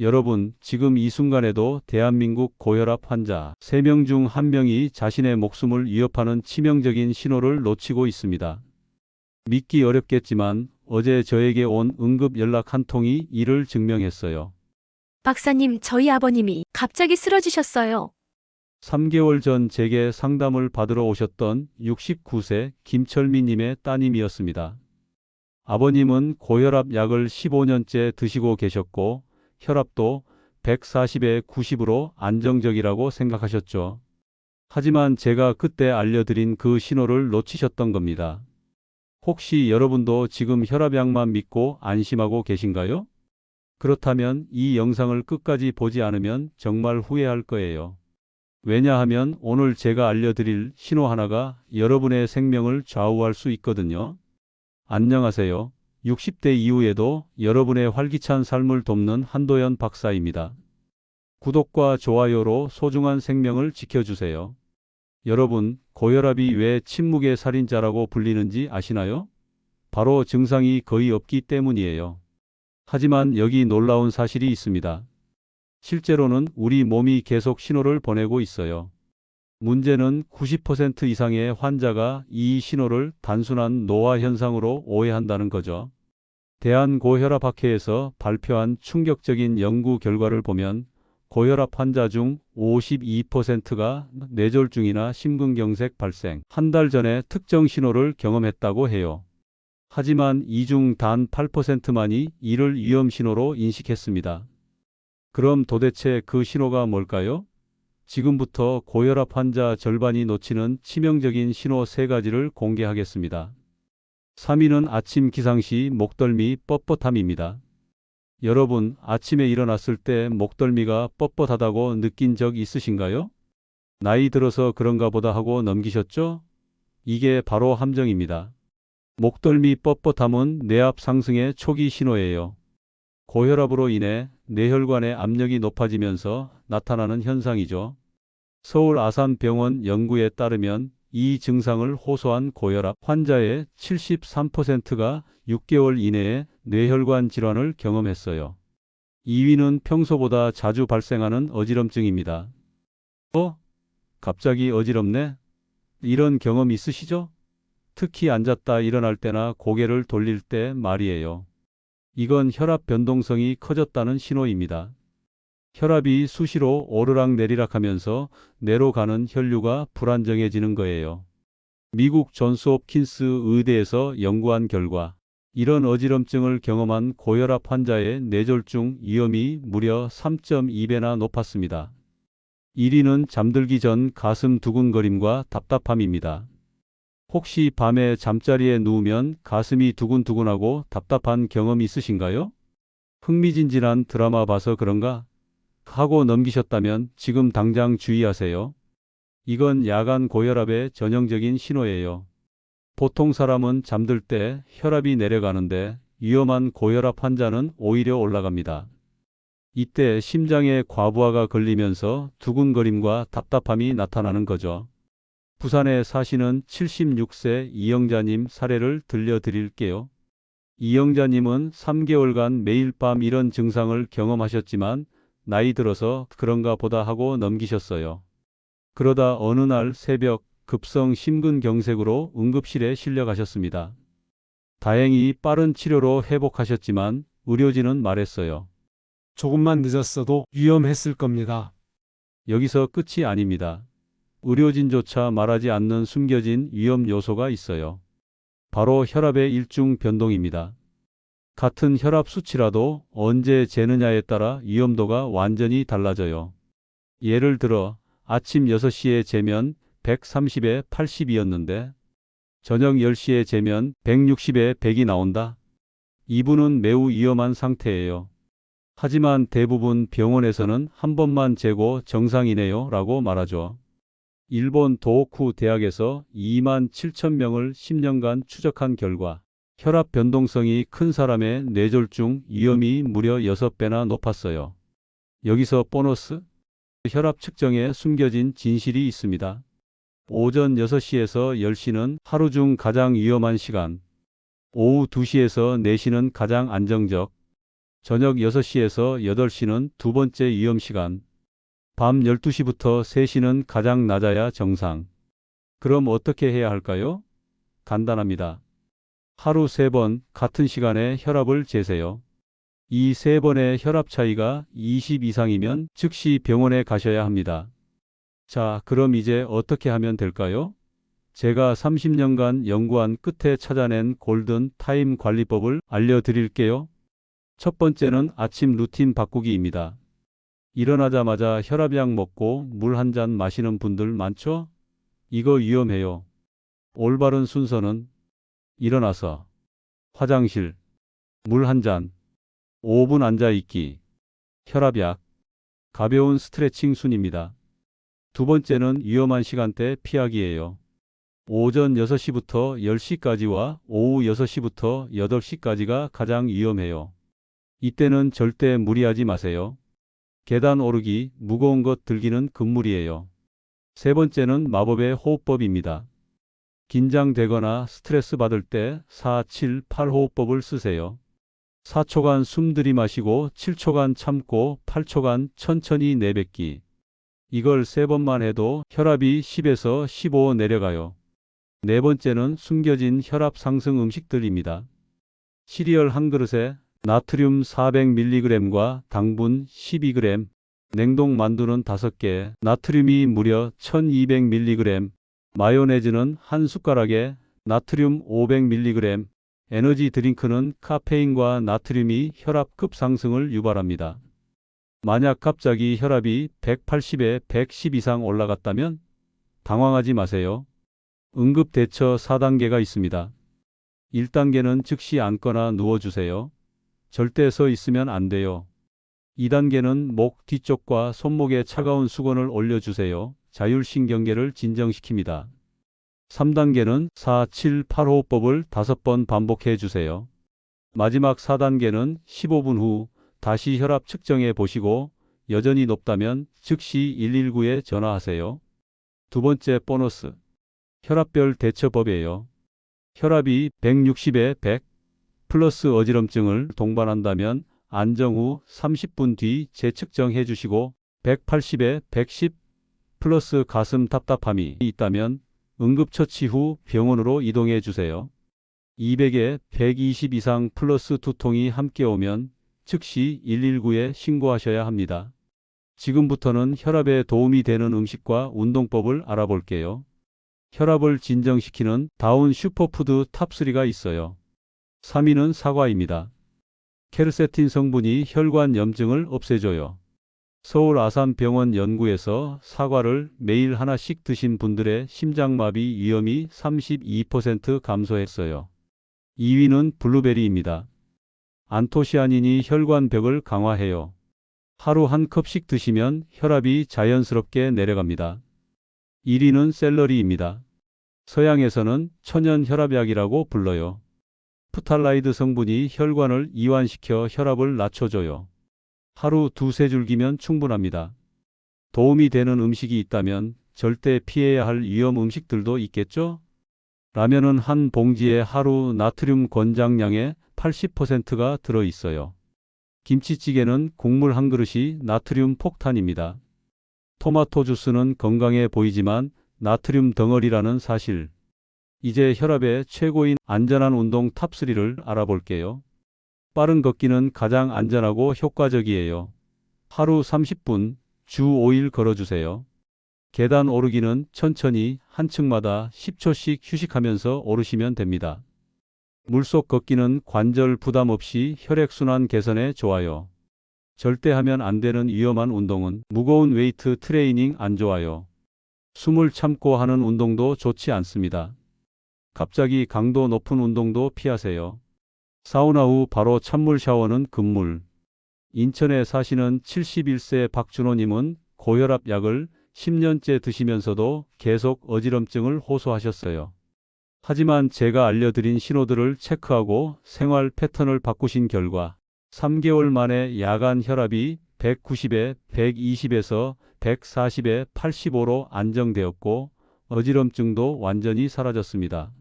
여러분, 지금 이 순간에도 대한민국 고혈압 환자 3명 중 1명이 자신의 목숨을 위협하는 치명적인 신호를 놓치고 있습니다. 믿기 어렵겠지만 어제 저에게 온 응급 연락 한 통이 이를 증명했어요. 박사님, 저희 아버님이 갑자기 쓰러지셨어요. 3개월 전 제게 상담을 받으러 오셨던 69세 김철미님의 따님이었습니다. 아버님은 고혈압 약을 15년째 드시고 계셨고 혈압도 140에 90으로 안정적이라고 생각하셨죠. 하지만 제가 그때 알려드린 그 신호를 놓치셨던 겁니다. 혹시 여러분도 지금 혈압약만 믿고 안심하고 계신가요? 그렇다면 이 영상을 끝까지 보지 않으면 정말 후회할 거예요. 왜냐하면 오늘 제가 알려드릴 신호 하나가 여러분의 생명을 좌우할 수 있거든요. 안녕하세요. 60대 이후에도 여러분의 활기찬 삶을 돕는 한도연 박사입니다. 구독과 좋아요로 소중한 생명을 지켜주세요. 여러분, 고혈압이 왜 침묵의 살인자라고 불리는지 아시나요? 바로 증상이 거의 없기 때문이에요. 하지만 여기 놀라운 사실이 있습니다. 실제로는 우리 몸이 계속 신호를 보내고 있어요. 문제는 90% 이상의 환자가 이 신호를 단순한 노화 현상으로 오해한다는 거죠. 대한고혈압학회에서 발표한 충격적인 연구 결과를 보면 고혈압 환자 중 52%가 뇌졸중이나 심근경색 발생, 한 달 전에 특정 신호를 경험했다고 해요. 하지만 이 중 단 8%만이 이를 위험 신호로 인식했습니다. 그럼 도대체 그 신호가 뭘까요? 지금부터 고혈압 환자 절반이 놓치는 치명적인 신호 세 가지를 공개하겠습니다. 3위는 아침 기상 시 목덜미 뻣뻣함입니다. 여러분, 아침에 일어났을 때 목덜미가 뻣뻣하다고 느낀 적 있으신가요? 나이 들어서 그런가 보다 하고 넘기셨죠? 이게 바로 함정입니다. 목덜미 뻣뻣함은 뇌압 상승의 초기 신호예요. 고혈압으로 인해 뇌혈관의 압력이 높아지면서 나타나는 현상이죠. 서울 아산병원 연구에 따르면 이 증상을 호소한 고혈압 환자의 73%가 6개월 이내에 뇌혈관 질환을 경험했어요. 2위는 평소보다 자주 발생하는 어지럼증입니다. 어? 갑자기 어지럽네? 이런 경험 있으시죠? 특히 앉았다 일어날 때나 고개를 돌릴 때 말이에요. 이건 혈압 변동성이 커졌다는 신호입니다. 혈압이 수시로 오르락 내리락 하면서 뇌로 가는 혈류가 불안정해지는 거예요. 미국 존스 홉킨스 의대에서 연구한 결과 이런 어지럼증을 경험한 고혈압 환자의 뇌졸중 위험이 무려 3.2배나 높았습니다. 1위는 잠들기 전 가슴 두근거림과 답답함입니다. 혹시 밤에 잠자리에 누우면 가슴이 두근두근하고 답답한 경험 있으신가요? 흥미진진한 드라마 봐서 그런가? 하고 넘기셨다면 지금 당장 주의하세요. 이건 야간 고혈압의 전형적인 신호예요. 보통 사람은 잠들 때 혈압이 내려가는데 위험한 고혈압 환자는 오히려 올라갑니다. 이때 심장에 과부하가 걸리면서 두근거림과 답답함이 나타나는 거죠. 부산에 사시는 76세 이영자님 사례를 들려드릴게요. 이영자님은 3개월간 매일 밤 이런 증상을 경험하셨지만 나이 들어서 그런가 보다 하고 넘기셨어요. 그러다 어느 날 새벽 급성 심근경색으로 응급실에 실려가셨습니다. 다행히 빠른 치료로 회복하셨지만 의료진은 말했어요. 조금만 늦었어도 위험했을 겁니다. 여기서 끝이 아닙니다. 의료진조차 말하지 않는 숨겨진 위험 요소가 있어요. 바로 혈압의 일중 변동입니다. 같은 혈압 수치라도 언제 재느냐에 따라 위험도가 완전히 달라져요. 예를 들어 아침 6시에 재면 130에 80이었는데 저녁 10시에 재면 160에 100이 나온다. 이분은 매우 위험한 상태예요. 하지만 대부분 병원에서는 한 번만 재고 정상이네요 라고 말하죠. 일본 도호쿠 대학에서 2만 7천 명을 10년간 추적한 결과 혈압 변동성이 큰 사람의 뇌졸중 위험이 무려 6배나 높았어요. 여기서 보너스? 혈압 측정에 숨겨진 진실이 있습니다. 오전 6시에서 10시는 하루 중 가장 위험한 시간. 오후 2시에서 4시는 가장 안정적. 저녁 6시에서 8시는 두 번째 위험 시간. 밤 12시부터 3시는 가장 낮아야 정상. 그럼 어떻게 해야 할까요? 간단합니다. 하루 세 번 같은 시간에 혈압을 재세요. 이 세 번의 혈압 차이가 20 이상이면 즉시 병원에 가셔야 합니다. 자, 그럼 이제 어떻게 하면 될까요? 제가 30년간 연구한 끝에 찾아낸 골든 타임 관리법을 알려드릴게요. 첫 번째는 아침 루틴 바꾸기입니다. 일어나자마자 혈압약 먹고 물 한 잔 마시는 분들 많죠? 이거 위험해요. 올바른 순서는 일어나서 화장실, 물 한 잔, 5분 앉아 있기, 혈압약, 가벼운 스트레칭 순입니다. 두 번째는 위험한 시간대 피하기예요. 오전 6시부터 10시까지와 오후 6시부터 8시까지가 가장 위험해요. 이때는 절대 무리하지 마세요. 계단 오르기, 무거운 것 들기는 금물이에요. 세 번째는 마법의 호흡법입니다. 긴장되거나 스트레스 받을 때 4, 7, 8 호흡법을 쓰세요. 4초간 숨 들이마시고 7초간 참고 8초간 천천히 내뱉기. 이걸 세 번만 해도 혈압이 10에서 15 내려가요. 네 번째는 숨겨진 혈압 상승 음식들입니다. 시리얼 한 그릇에 나트륨 400mg과 당분 12g, 냉동 만두는 5개, 나트륨이 무려 1200mg, 마요네즈는 한 숟가락에 나트륨 500mg, 에너지 드링크는 카페인과 나트륨이 혈압 급 상승을 유발합니다. 만약 갑자기 혈압이 180에 110 이상 올라갔다면 당황하지 마세요. 응급 대처 4단계가 있습니다. 1단계는 즉시 앉거나 누워주세요. 절대 서 있으면 안 돼요. 2단계는 목 뒤쪽과 손목에 차가운 수건을 올려주세요. 자율신경계를 진정시킵니다. 3단계는 4, 7, 8 호흡법을 5번 반복해 주세요. 마지막 4단계는 15분 후 다시 혈압 측정해 보시고 여전히 높다면 즉시 119에 전화하세요. 두 번째 보너스. 혈압별 대처법이에요. 혈압이 160에 100 플러스 어지럼증을 동반한다면 안정 후 30분 뒤 재측정해 주시고 180에 110 플러스 가슴 답답함이 있다면 응급처치 후 병원으로 이동해 주세요. 200에 120 이상 플러스 두통이 함께 오면 즉시 119에 신고하셔야 합니다. 지금부터는 혈압에 도움이 되는 음식과 운동법을 알아볼게요. 혈압을 진정시키는 다운 슈퍼푸드 탑3가 있어요. 3위는 사과입니다. 케르세틴 성분이 혈관 염증을 없애줘요. 서울 아산병원 연구에서 사과를 매일 하나씩 드신 분들의 심장마비 위험이 32% 감소했어요. 2위는 블루베리입니다. 안토시아닌이 혈관벽을 강화해요. 하루 한 컵씩 드시면 혈압이 자연스럽게 내려갑니다. 1위는 샐러리입니다. 서양에서는 천연 혈압약이라고 불러요. 프탈라이드 성분이 혈관을 이완시켜 혈압을 낮춰줘요. 하루 두세 줄기면 충분합니다. 도움이 되는 음식이 있다면 절대 피해야 할 위험 음식들도 있겠죠? 라면은 한 봉지에 하루 나트륨 권장량의 80%가 들어 있어요. 김치찌개는 국물 한 그릇이 나트륨 폭탄입니다. 토마토 주스는 건강해 보이지만 나트륨 덩어리라는 사실. 이제 혈압의 최고인 안전한 운동 탑3를 알아볼게요. 빠른 걷기는 가장 안전하고 효과적이에요. 하루 30분, 주 5일 걸어주세요. 계단 오르기는 천천히 한 층마다 10초씩 휴식하면서 오르시면 됩니다. 물속 걷기는 관절 부담 없이 혈액순환 개선에 좋아요. 절대 하면 안 되는 위험한 운동은 무거운 웨이트 트레이닝 안 좋아요. 숨을 참고 하는 운동도 좋지 않습니다. 갑자기 강도 높은 운동도 피하세요. 사우나 후 바로 찬물 샤워는 금물. 인천에 사시는 71세 박준호님은 고혈압 약을 10년째 드시면서도 계속 어지럼증을 호소하셨어요. 하지만 제가 알려드린 신호들을 체크하고 생활 패턴을 바꾸신 결과 3개월 만에 야간 혈압이 190에 120에서 140에 85로 안정되었고 어지럼증도 완전히 사라졌습니다.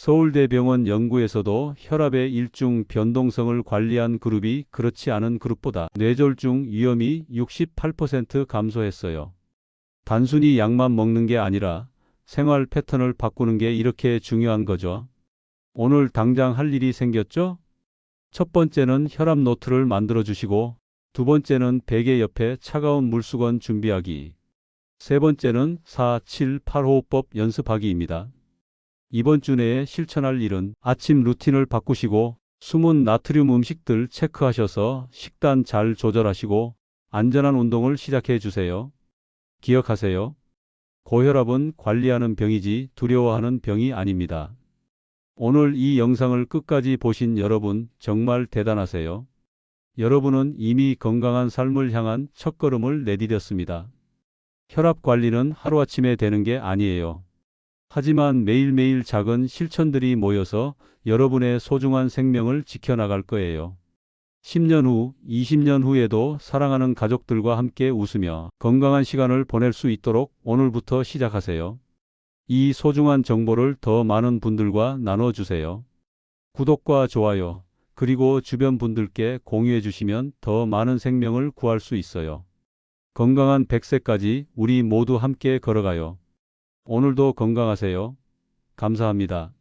서울대병원 연구에서도 혈압의 일중 변동성을 관리한 그룹이 그렇지 않은 그룹보다 뇌졸중 위험이 68% 감소했어요. 단순히 약만 먹는 게 아니라 생활 패턴을 바꾸는 게 이렇게 중요한 거죠. 오늘 당장 할 일이 생겼죠? 첫 번째는 혈압 노트를 만들어 주시고, 두 번째는 베개 옆에 차가운 물수건 준비하기, 세 번째는 4, 7, 8호흡법 연습하기입니다. 이번 주 내에 실천할 일은 아침 루틴을 바꾸시고 숨은 나트륨 음식들 체크하셔서 식단 잘 조절하시고 안전한 운동을 시작해 주세요. 기억하세요. 고혈압은 관리하는 병이지 두려워하는 병이 아닙니다. 오늘 이 영상을 끝까지 보신 여러분 정말 대단하세요. 여러분은 이미 건강한 삶을 향한 첫걸음을 내디뎠습니다. 혈압 관리는 하루아침에 되는 게 아니에요. 하지만 매일매일 작은 실천들이 모여서 여러분의 소중한 생명을 지켜나갈 거예요. 10년 후, 20년 후에도 사랑하는 가족들과 함께 웃으며 건강한 시간을 보낼 수 있도록 오늘부터 시작하세요. 이 소중한 정보를 더 많은 분들과 나눠주세요. 구독과 좋아요, 그리고 주변 분들께 공유해 주시면 더 많은 생명을 구할 수 있어요. 건강한 100세까지 우리 모두 함께 걸어가요. 오늘도 건강하세요. 감사합니다.